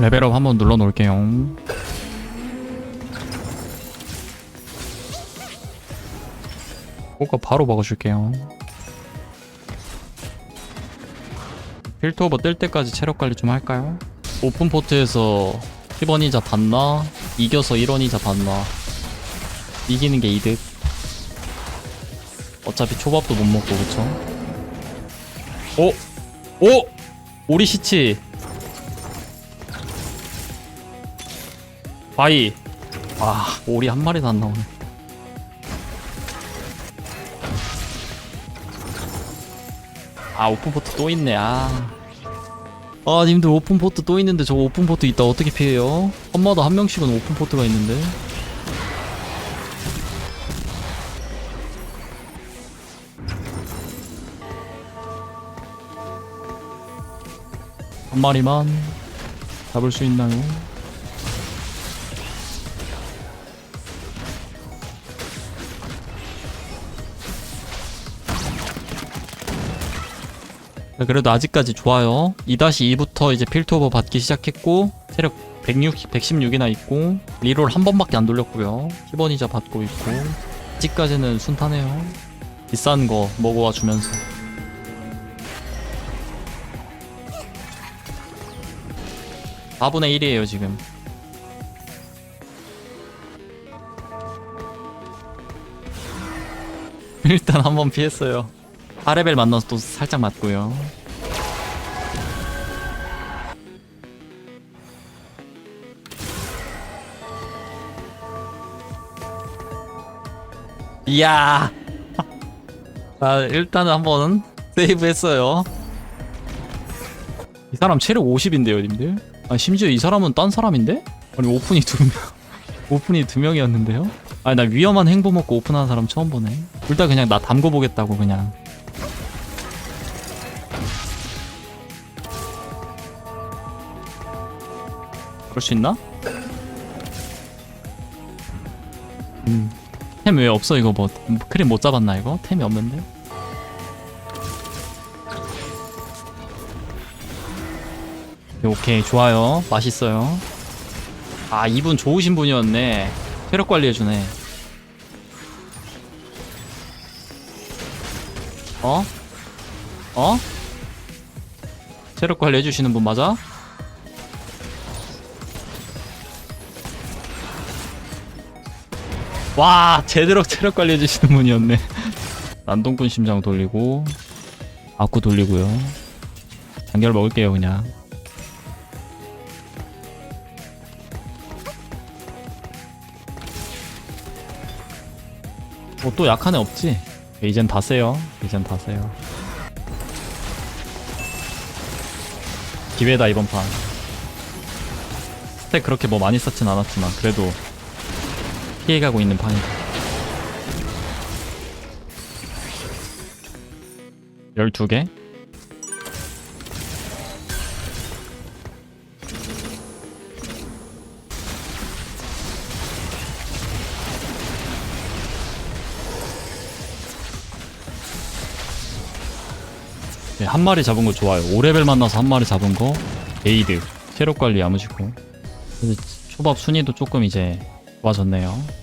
레벨업 한번 눌러 놓을게요. 그거 바로 먹어줄게요. 필터 오버 뜰 때까지 체력 관리 좀 할까요? 오픈 포트에서 10원이자 받나? 이겨서 1원이자 받나? 이기는 게 이득. 어차피 초밥도 못 먹고 그쵸? 오! 오! 오리 시치 바이. 아 오리 한 마리도 안 나오네. 아 오픈포트 또 있네. 아. 아, 님들 오픈포트 또 있는데 저 오픈포트 있다 어떻게 피해요? 한마다 한 명씩은 오픈포트가 있는데. 한 마리만 잡을 수 있나요? 그래도 아직까지 좋아요. 2-2부터 이제 필터오버 받기 시작했고 체력 106, 116이나 있고 리롤 한 번밖에 안 돌렸고요. 10원이자 받고 있고 아직까지는 순탄해요. 비싼 거 먹어와 주면서 사분의 1이에요 지금 일단 한번 피했어요 4레벨 만나서 또 살짝 맞고요. 이야. 자 일단은 한번 세이브 했어요. 이 사람 체력 50인데요 님들? 아 심지어 이 사람은 딴 사람인데? 아니 오픈이 두명 오픈이 두 명이었는데요? 아니 나 위험한 행보 먹고 오픈하는 사람 처음 보네. 둘 다 그냥 나 담궈 보겠다고 그냥 그럴 수 있나? 음. 템 왜 없어 이거 뭐 크림 못 잡았나 이거? 템이 없는데? 오케이 좋아요 맛있어요 아 이분 좋으신 분이었네 체력 관리해주네 어? 어? 체력 관리해주시는 분 맞아? 와 제대로 체력 관리해주시는 분이었네 난동꾼 심장 돌리고 악구 돌리고요 단결 먹을게요 그냥 뭐또 약한 애 없지? 이젠 다 세요. 이젠 다 세요. 기회다 이번 판. 스택 그렇게 뭐 많이 쌓진 않았지만 그래도 피해가고 있는 판이다. 12개? 네, 한 마리 잡은 거 좋아요. 5레벨 만나서 한 마리 잡은 거 에이드 체력 관리 야무지고 초밥 순위도 조금 이제 좋아졌네요.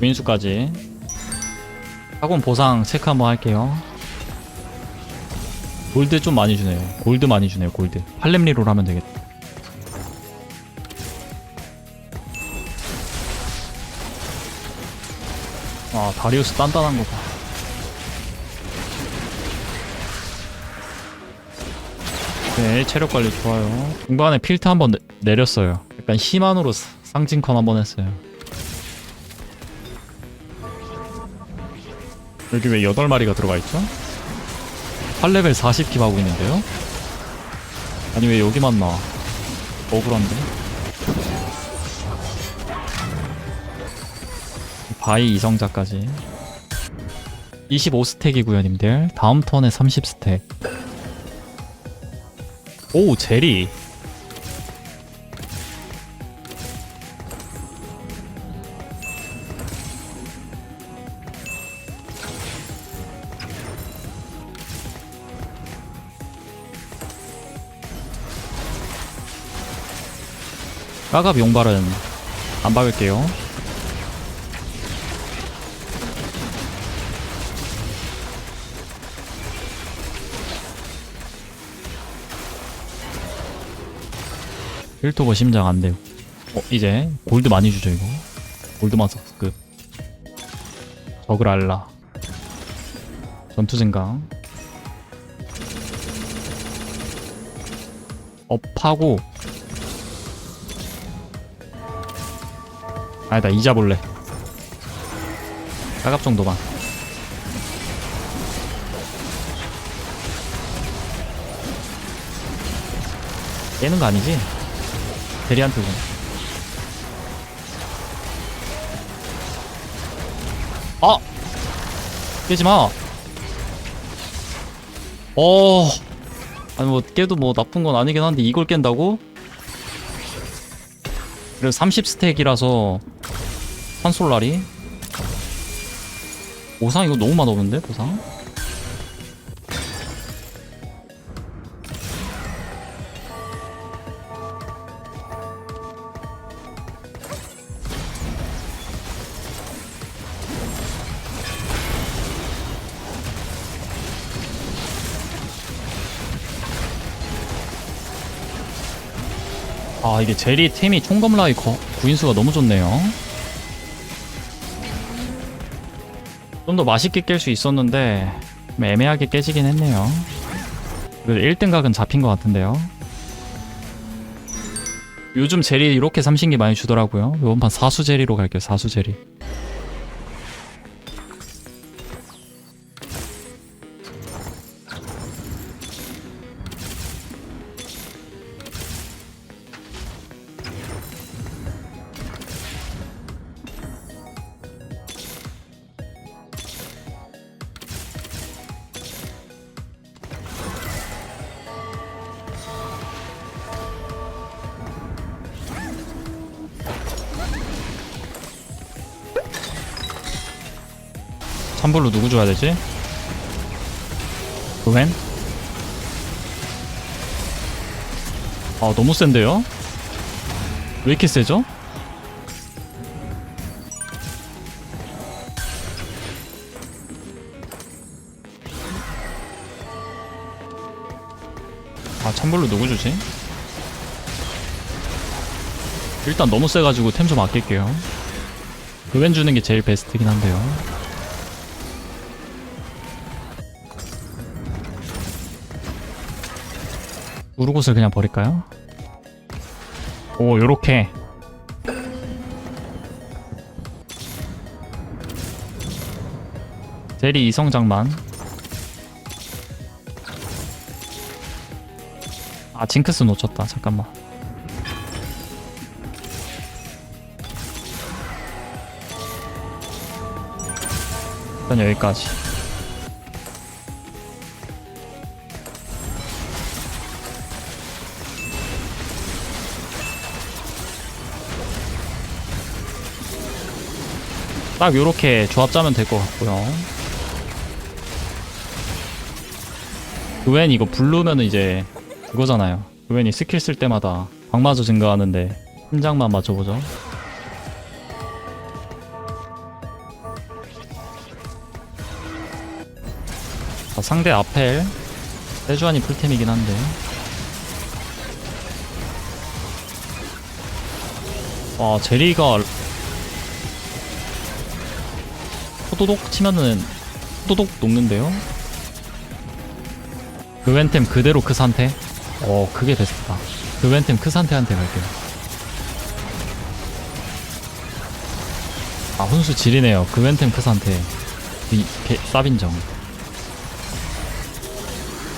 민수까지 학원 보상 체크 한번 할게요. 골드 좀 많이 주네요. 골드 많이 주네요. 골드. 팔렘리로 하면 되겠다. 아 다리우스 단단한 거 봐. 네, 체력 관리 좋아요. 중간에 필트 한번 내- 내렸어요. 약간 희만으로 사- 상징컨 한번 했어요. 여기 왜 8마리가 들어가 있죠? 8레벨 40킵 하고 있는데요? 아니 왜 여기만 나와? 억울한데? 바이 이성자까지 25스택이구요 님들 다음 턴에 30스택 오 제리 까갑 용발은 안 박을게요. 필토버 심장 안 되고. 어, 이제 골드 많이 주죠, 이거. 골드 마스크. 적을 알라. 전투 생강. 업하고. 아니다, 이자 볼래. 까갑 정도만. 깨는 거 아니지? 대리한테 군 아! 깨지 마! 어. 아니, 뭐, 깨도 뭐 나쁜 건 아니긴 한데, 이걸 깬다고? 그리고 30스택이라서, 한솔라리? 보상 이거 너무 맛없는데, 보상? 아 이게 제리 템이 총검라이 거, 구인수가 너무 좋네요 좀 더 맛있게 깰 수 있었는데 좀 애매하게 깨지긴 했네요. 그래도 1등 각은 잡힌 것 같은데요. 요즘 제리 이렇게 삼신기 많이 주더라고요. 이번 판 사수 제리로 갈게요 사수 제리 찬불로 누구 줘야 되지? 그웬? 아 너무 센데요? 왜 이렇게 세죠? 아 찬불로 누구 주지? 일단 너무 세가지고 템 좀 아낄게요 그웬 주는 게 제일 베스트긴 한데요 우르곳을 그냥 버릴까요? 오 요렇게. 제리 이성장만. 아 징크스 놓쳤다. 잠깐만. 일단 여기까지 딱 요렇게 조합 짜면 될 것 같고요. 그웬 이거 블루면은 이제 그거잖아요. 그웬이 스킬 쓸 때마다 광마저 증가하는데 한 장만 맞춰보죠. 자, 상대 아펠. 세주안이 풀템이긴 한데. 아 제리가 호도독 치면은 호도독 녹는데요? 그웬템 그대로 크 산테? 어 그게 베스트다. 그웬템 크 산테한테 갈게요. 아 훈수 지리네요. 그웬템 크 산테 이 개, 쌉인정.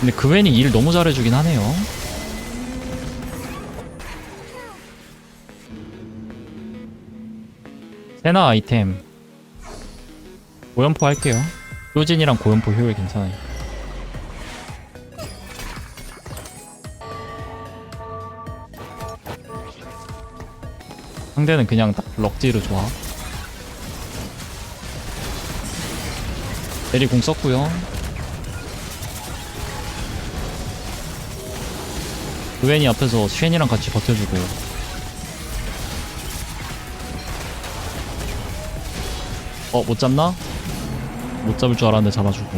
근데 그웬이 일 너무 잘해주긴 하네요. 세나 아이템 고연포 할게요. 효진이랑 고연포 효율 괜찮아요. 상대는 그냥 딱 럭지로 좋아. 대리 공 썼구요 루엔이 앞에서 쉔이랑 같이 버텨주고 어 못잡나? 못 잡을 줄 알았는데 잡아주고.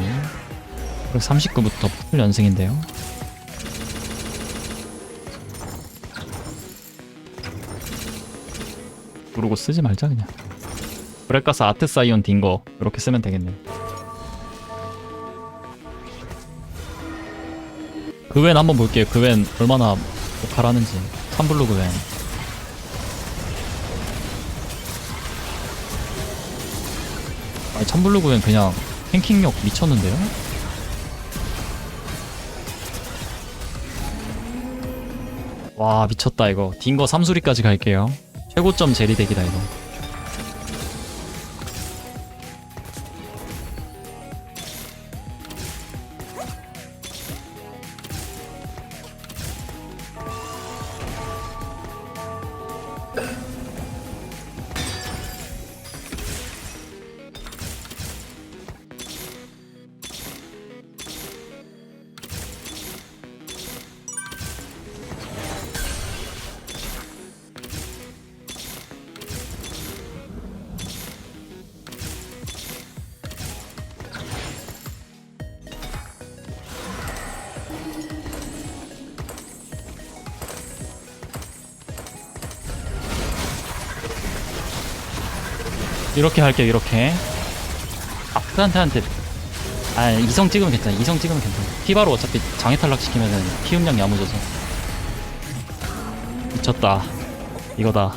39부터 풀 연승인데요. 그러고 쓰지 말자 그냥. 브레가스 아트사이온 딩거 이렇게 쓰면 되겠네. 그웬 한번 볼게요. 그웬 얼마나 잘하는지. 삼블루 그웬. 아니 참블루 그웬 그냥 탱킹력 미쳤는데요? 와 미쳤다 이거. 딩거 삼수리까지 갈게요. 최고점 제리덱이다 이거 이렇게 할게요 이렇게. 아프한테한테 아 이성 찍으면 괜찮아. 이성 찍으면 괜찮아. 피바로 어차피 장애 탈락시키면은 피음량 야무져서. 미쳤다. 이거다.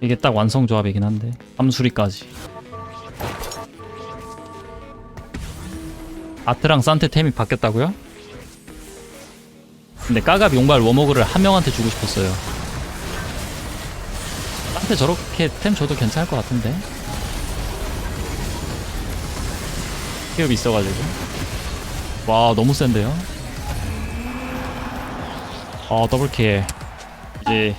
이게 딱 완성 조합이긴 한데. 함수리까지 아트랑 산테 템이 바뀌었다고요? 근데 까갑 용발 워머그를 한 명한테 주고 싶었어요. 산테 저렇게 템 줘도 괜찮을 것 같은데? 피업이 있어가지고. 와 너무 센데요? 아 더블킬. 이제